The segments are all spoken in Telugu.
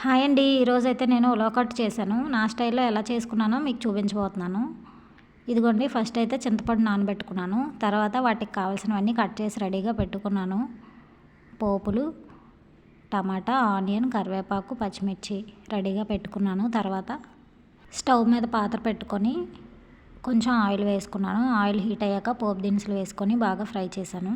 హాయ్ అండి ఈరోజు అయితే నేను ఉలవకట్ చేశాను. నా స్టైల్లో ఎలా చేసుకున్నానో మీకు చూపించబోతున్నాను. ఇదిగోండి ఫస్ట్ అయితే చింతపండు నానబెట్టుకున్నాను. తర్వాత వాటికి కావాల్సినవన్నీ కట్ చేసి రెడీగా పెట్టుకున్నాను. పోపులు టమాటా ఆనియన్ కరివేపాకు పచ్చిమిర్చి రెడీగా పెట్టుకున్నాను. తర్వాత స్టవ్ మీద పాత్ర పెట్టుకొని కొంచెం ఆయిల్ వేసుకున్నాను. ఆయిల్ హీట్ అయ్యాక పోపు దినుసులు వేసుకొని బాగా ఫ్రై చేశాను.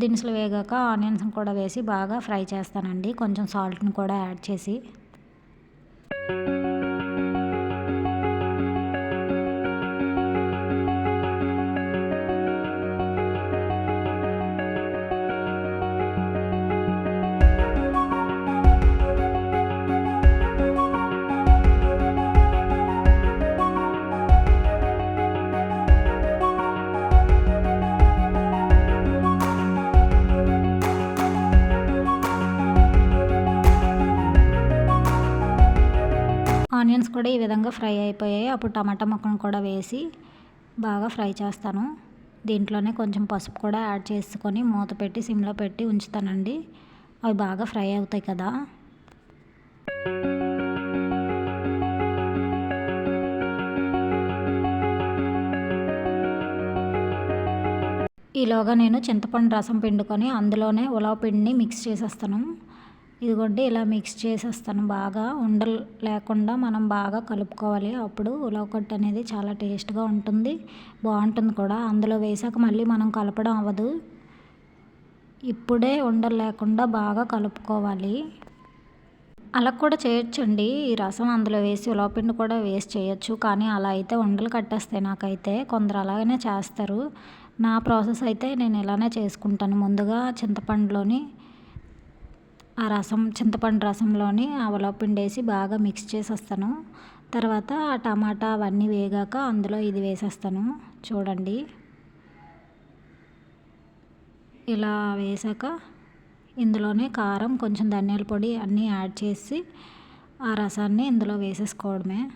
దినుసులు వేగాక ఆనియన్స్ కూడా వేసి బాగా ఫ్రై చేస్తానండి. కొంచెం సాల్ట్ని కూడా యాడ్ చేసి. ఆనియన్స్ కూడా ఈ విధంగా ఫ్రై అయిపోయాయి. అప్పుడు టమాటా ముక్కను కూడా వేసి బాగా ఫ్రై చేస్తాను. దీంట్లోనే కొంచెం పసుపు కూడా యాడ్ చేసుకొని మూత పెట్టి సిమ్లో పెట్టి ఉంచుతానండి. అవి బాగా ఫ్రై అవుతాయి కదా. ఈలోగా నేను చింతపండు రసం పిండుకొని అందులోనే ఉలవ పిండిని మిక్స్ చేసేస్తాను. ఇదిగోండి ఇలా మిక్స్ చేసేస్తాను. బాగా ఉండలు లేకుండా మనం బాగా కలుపుకోవాలి. అప్పుడు ఉలవకొట్టు అనేది చాలా టేస్ట్గా ఉంటుంది. బాగుంటుంది కూడా. అందులో వేసాక మళ్ళీ మనం కలపడం అవ్వదు. ఇప్పుడే ఉండలు లేకుండా బాగా కలుపుకోవాలి. అలా కూడా చేయొచ్చండి. ఈ రసం అందులో వేసి ఉలవపిండి కూడా వేసి చేయొచ్చు. కానీ అలా అయితే ఉండలు కట్టేస్తాయి నాకైతే. కొందరు అలాగనే చేస్తారు. నా ప్రాసెస్ అయితే నేను ఇలానే చేసుకుంటాను. ముందుగా చింతపండులోని ఆ రసం చింతపండు రసంలోని ఆవలో పిండి వేసి బాగా మిక్స్ చేసేస్తాను. తర్వాత ఆ టమాటా అవన్నీ వేగాక అందులో ఇది వేసేస్తాను. చూడండి. ఇలా వేసాక ఇందులోనే కారం కొంచెం ధనియాల పొడి అన్నీ యాడ్ చేసి ఆ రసాన్ని ఇందులో వేసేసుకోవడమే.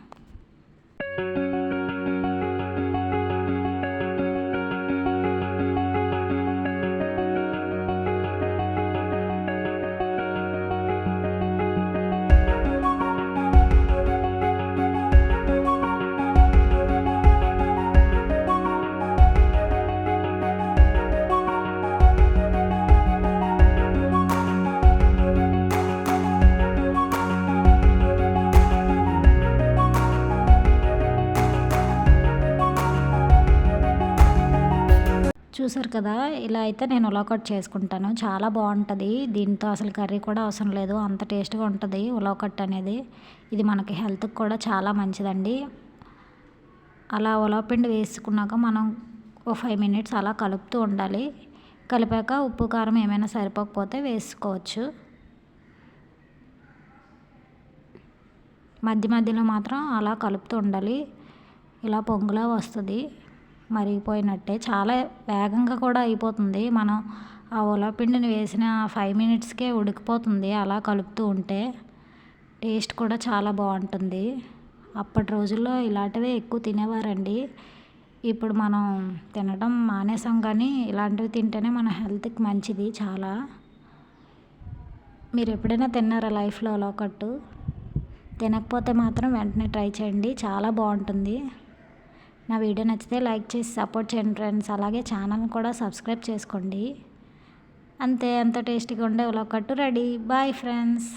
చూసారు కదా ఇలా అయితే నేను ఉలవకట్ చేసుకుంటాను. చాలా బాగుంటుంది. దీంతో అసలు కర్రీ కూడా అవసరం లేదు. అంత టేస్ట్గా ఉంటుంది ఉలవకట్ అనేది. ఇది మనకి హెల్త్కి కూడా చాలా మంచిదండి. అలా ఉలవపిండి వేసుకున్నాక మనం ఓ ఫైవ్ మినిట్స్ అలా కలుపుతూ ఉండాలి. కలిపాక ఉప్పు కారం ఏమైనా సరిపోకపోతే వేసుకోవచ్చు. మధ్య మధ్యలో మాత్రం అలా కలుపుతూ ఉండాలి. ఇలా పొంగులా వస్తుంది. మరిగిపోయినట్టే. చాలా వేగంగా కూడా అయిపోతుంది. మనం ఆ ఉలవపిండిని వేసిన ఫైవ్ మినిట్స్కే ఉడికిపోతుంది. అలా కలుపుతూ ఉంటే టేస్ట్ కూడా చాలా బాగుంటుంది. అప్పటి రోజుల్లో ఇలాంటివే ఎక్కువ తినేవారండి. ఇప్పుడు మనం తినడం మానేసాం కానీ ఇలాంటివి తింటేనే మన హెల్త్కి మంచిది చాలా. మీరు ఎప్పుడైనా తిన్నారా లైఫ్లో అలా ఒకట్టు? తినకపోతే మాత్రం వెంటనే ట్రై చేయండి. చాలా బాగుంటుంది. నా వీడియో నచ్చితే లైక్ చేసి సపోర్ట్ చేయండి ఫ్రెండ్స్. అలాగే ఛానల్ని కూడా సబ్స్క్రైబ్ చేసుకోండి. అంతే అంత టేస్టీగా ఉండే ఒకట్టు రెడీ. Bye friends.